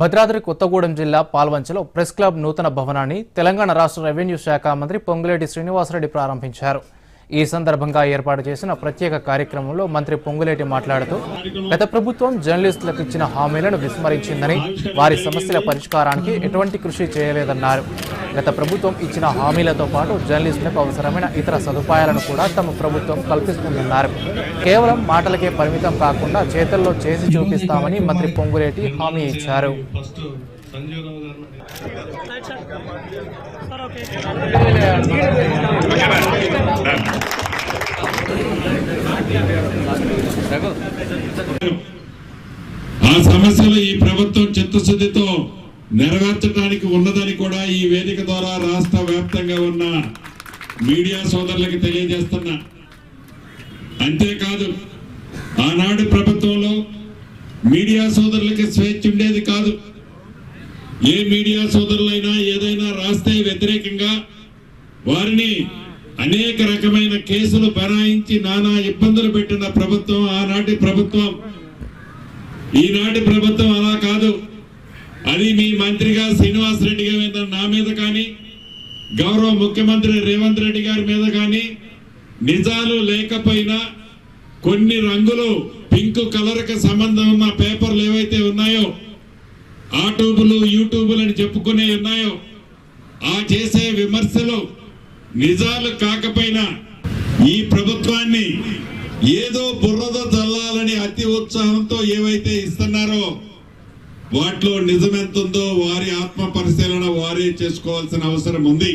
భద్రాద్రి కొత్తగూడెం జిల్లా పాల్వంచలో press club నూతన భవనాన్ని తెలంగాణ రాష్ట్ర రెవెన్యూ శాఖ మంత్రి పొంగులేటి శ్రీనివాసరెడ్డి ప్రారంభించారు. ఈ సందర్భంగా ఏర్పాటు చేసిన ప్రత్యేక కార్యక్రమంలో మంత్రి పొంగులేటి మాట్లాడుతూ గత ప్రభుత్వం జర్నలిస్టులకు ఇచ్చిన హామీలను విస్మరించిందని వారి సమస్యల పరిష్కారానికి ఎటువంటి కృషి చేయలేదన్నారు. గత ప్రభుత్వం ఇచ్చిన హామీలతో పాటు జర్నలిస్టులకు అవసరమైన ఇతర సదుపాయాలను కూడా తమ ప్రభుత్వం కల్పిస్తుందన్నారు. కేవలం మాటలకే పరిమితం కాకుండా చేతల్లో చేసి చూపిస్తామని మంత్రి పొంగులేటి హామీ ఇచ్చారు. ఆ సమస్యలు ఈ ప్రభుత్వం చిత్తశుద్ధితో నెరవేర్చడానికి ఉన్నదని కూడా ఈ వేదిక ద్వారా రాష్ట్ర వ్యాప్తంగా ఉన్న మీడియా సోదరులకు తెలియజేస్తున్నా. అంతేకాదు ఆనాడు ప్రభుత్వంలో మీడియా సోదరులకి స్వేచ్ఛ ఉండేది కాదు. ఏ మీడియా సోదరులైనా ఏదైనా రాస్తే వ్యతిరేకంగా వారిని అనేక రకమైన కేసులు బనాయించి నానా ఇబ్బందులు పెట్టిన ప్రభుత్వం ఆనాటి ప్రభుత్వం. ఈనాటి ప్రభుత్వం అది మీ మంత్రిగా శ్రీనివాస్ రెడ్డి గారి మీద నా మీద కానీ గౌరవ ముఖ్యమంత్రి రేవంత్ రెడ్డి గారి మీద కానీ నిజాలు లేకపోయినా కొన్ని రంగులు పింక్ కలర్కి సంబంధం ఉన్న పేపర్లు ఏవైతే ఉన్నాయో ఆ ట్యూబులు యూట్యూబులు అని చెప్పుకునే ఉన్నాయో ఆ చేసే విమర్శలు నిజాలు కాకపోయినా ఈ ప్రభుత్వాన్ని ఏదో బుర్రదో చల్లాలని అతి ఉత్సాహంతో ఏవైతే వాటిలో నిజమెంతుందో వారి ఆత్మ పరిశీలన వారే చేసుకోవాల్సిన అవసరం ఉంది.